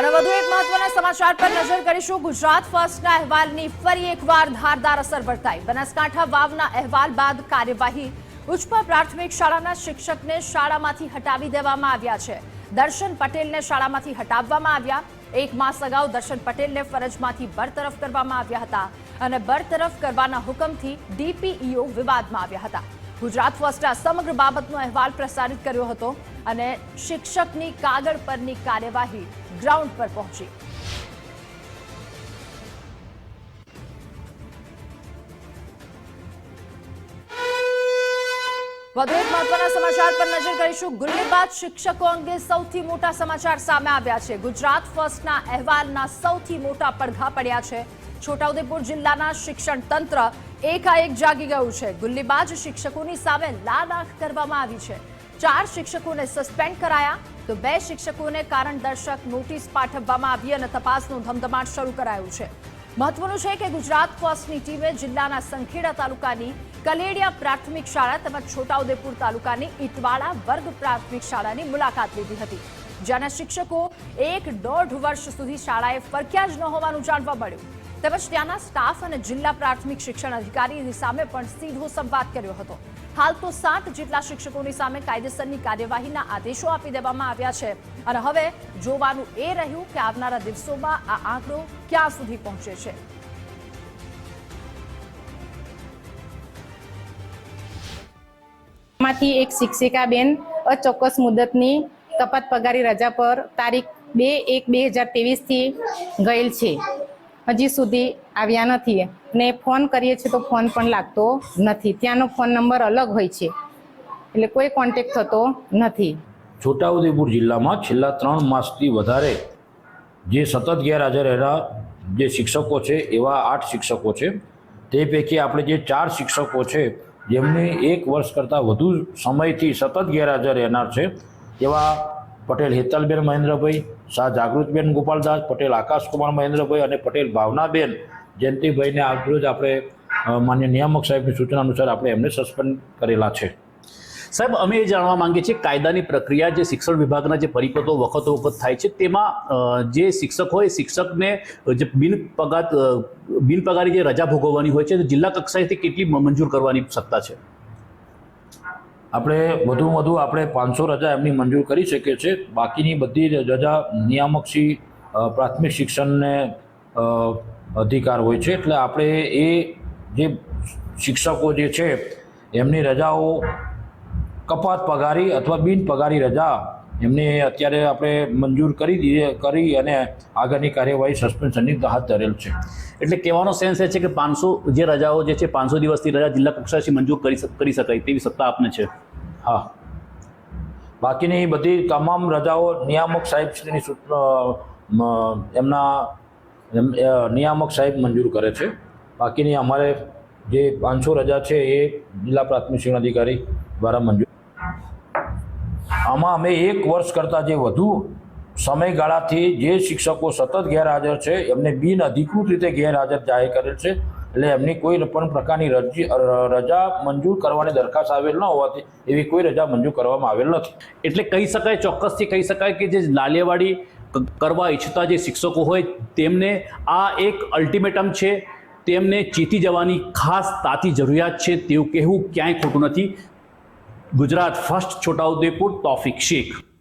અને વધુ એક મહત્વના સમાચાર પર નજર કરીશું. ગુજરાત ફર્સ્ટના અહેવાલની ફરી એકવાર ધારદાર અસર વર્તાઈ. બનાસકાંઠા વાવના અહેવાલ બાદ કાર્યવાહી ઉચ્ચપર પ્રાથમિક શાળાના શિક્ષકને શાળામાંથી હટાવી દેવામાં આવ્યા છે. દર્શન પટેલને શાળામાંથી હટાવવામાં આવ્યા. એક માસ અગાઉ દર્શન પટેલને ફરજમાંથી બરતરફ કરવામાં આવ્યા હતા અને બરતરફ કરવાના હુકમથી ડીપીઈઓ વિવાદમાં આવ્યા હતા. ગુજરાત ફર્સ્ટે આ સમગ્ર બાબતનો અહેવાલ પ્રસારિત કર્યો હતો અને શિક્ષકની કાગળ પરની કાર્યવાહી ગ્રાઉન્ડ પર પહોંચી. વધુ એક મહત્વના સમાચાર પર નજર કરીશું. ગુલ્લીબાજ શિક્ષકો અંગે સૌથી મોટા સમાચાર સામે આવ્યા છે. ગુજરાત ફર્સ્ટના અહેવાલના સૌથી મોટા પડઘા પડ્યા છે. છોટાઉદેપુર જિલ્લાના શિક્ષણ તંત્ર એકાએક જાગી ગયું છે. ગુલ્લીબાજ શિક્ષકોની સામે લાલાખ કરવામાં આવી છે. ચાર શિક્ષકોને સસ્પેન્ડ કરાયા, તો બે શિક્ષકોને કારણ દર્શક નોટિસ પાઠવવામાં આવી અને તપાસનું ધમધમાટ શરૂ કરાયું છે. મહત્વનું છે કે ગુજરાત ફર્સ્ટની ટીમે જિલ્લાના સંખેડા તાલુકાની કલેડિયા પ્રાથમિક શાળા તેમજ છોટાઉદેપુર તાલુકાની ઇટવાળા વર્ગ પ્રાથમિક શાળાની મુલાકાત લીધી હતી. જ્યાંના શિક્ષકો એક દોઢ વર્ષ સુધી શાળાએ ફરક્યા જ ન હોવાનું જાણવા મળ્યું. તેમજ ત્યાંના સ્ટાફ અને જિલ્લા પ્રાથમિક શિક્ષણ અધિકારીની સામે પણ સીધો સંવાદ કર્યો હતો. હાલ તો સાત જેટલા શિક્ષકોની સામે કાયદેસરની કાર્યવાહીના આદેશો આપી દેવામાં આવ્યા છે અને હવે જોવાનું એ રહ્યું કે આવનારા દિવસોમાં આ આંકડો ક્યાં સુધી પહોંચે છે. માંથી એક શિક્ષિકા બેન અચોક્કસ મુદતની કપાત પગારી રજા પર તારીખ બે એક બે હજાર ત્રેવીસથી ગયેલ છે. હજી સુધી આવ્યા નથી. ને ફોન કરીએ છીએ તો ફોન પણ લાગતો નથી. ત્યાંનો ફોન નંબર અલગ હોય છે. એટલે કોઈ કોન્ટેક થતો નથી. છોટાઉદેપુર જિલ્લામાં છેલ્લા ત્રણ માસથી વધારે જે સતત ગેરહાજર રહેલા જે શિક્ષકો છે, એવા આઠ શિક્ષકો છે, તે પૈકી આપણે જે ચાર શિક્ષકો છે, જેમને એક વર્ષ કરતાં વધુ સમયથી સતત ગેરહાજર રહેનાર છે, એવા પટેલ હેતલબેન મહેન્દ્રભાઈ શાહ જાગૃતબેન ગોપાલદાસ પટેલ આકાશકુમાર મહેન્દ્રભાઈ અને પટેલ ભાવનાબેન જયંતિભાઈને આજરોજ આપણે માન્ય નિયામક સાહેબની સૂચના અનુસાર આપણે એમને સસ્પેન્ડ કરેલા છે. સાહેબ અમે એ જાણવા માંગીએ છીએ કાયદાની પ્રક્રિયા જે શિક્ષણ વિભાગના જે પરિપત્રો વખતો વખત થાય છે તેમાં જે શિક્ષક હોય શિક્ષકને જે બિન પગાર અ, બિન પગારી જે રજા ભોગવવાની હોય છે જિલ્લા કક્ષાએથી કેટલી મંજૂર કરવાની સત્તા છે? આપણે વધુમાં વધુ આપણે પાંચસો રજા એમની મંજૂર કરી શકીએ છીએ. બાકીની બધી રજા નિયામકશ્રી પ્રાથમિક શિક્ષણને અધિકાર હોય છે. એટલે આપણે એ જે શિક્ષકો જે છે, એમની રજાઓ કપાત પગારી અથવા બિન પગારી રજા એમને અત્યારે આપણે મંજૂર કરી દીધી, કરી અને આગળની કાર્યવાહી સસ્પેન્શનની હાથ ધરેલ છે. એટલે કહેવાનો સેન્સ એ છે કે પાંચસો જે રજાઓ જે છે, પાંચસો દિવસની રજા જિલ્લા કક્ષાએથી મંજૂર કરી કરી શકાય તેવી સત્તા આપને છે. હા. બાકીની બધી તમામ રજાઓ નિયામક સાહેબશ્રીની એમના નિયામક સાહેબ મંજૂર કરે છે. બાકીની અમારે જે પાંચસો રજા છે એ જિલ્લા પ્રાથમિક શિક્ષણ અધિકારી દ્વારા મંજૂર આમાં અમે એક વર્ષ કરતાં જે વધુ સમયગાળાથી જે શિક્ષકો સતત ગેરહાજર છે, એમને બિન અધિકૃત રીતે ગેરહાજર જાહેર કરેલ છે, એટલે એમની કોઈ પણ પ્રકારની રજી રજા મંજૂર કરવાની દરખાસ્ત આવેલ ન હોવાથી એવી કોઈ રજા મંજૂર કરવામાં આવેલ નથી. એટલે કહી શકાય, ચોક્કસથી કહી શકાય કે જે લાલિયાવાડી કરવા ઈચ્છતા જે શિક્ષકો હોય, તેમને આ એક અલ્ટિમેટમ છે, તેમને ચીતી જવાની ખાસ તાતી જરૂરિયાત છે, તેવું કહેવું ક્યાંય ખોટું નથી. ગુજરાત ફર્સ્ટ છોટાઉદેપુર તોફિક શેખ.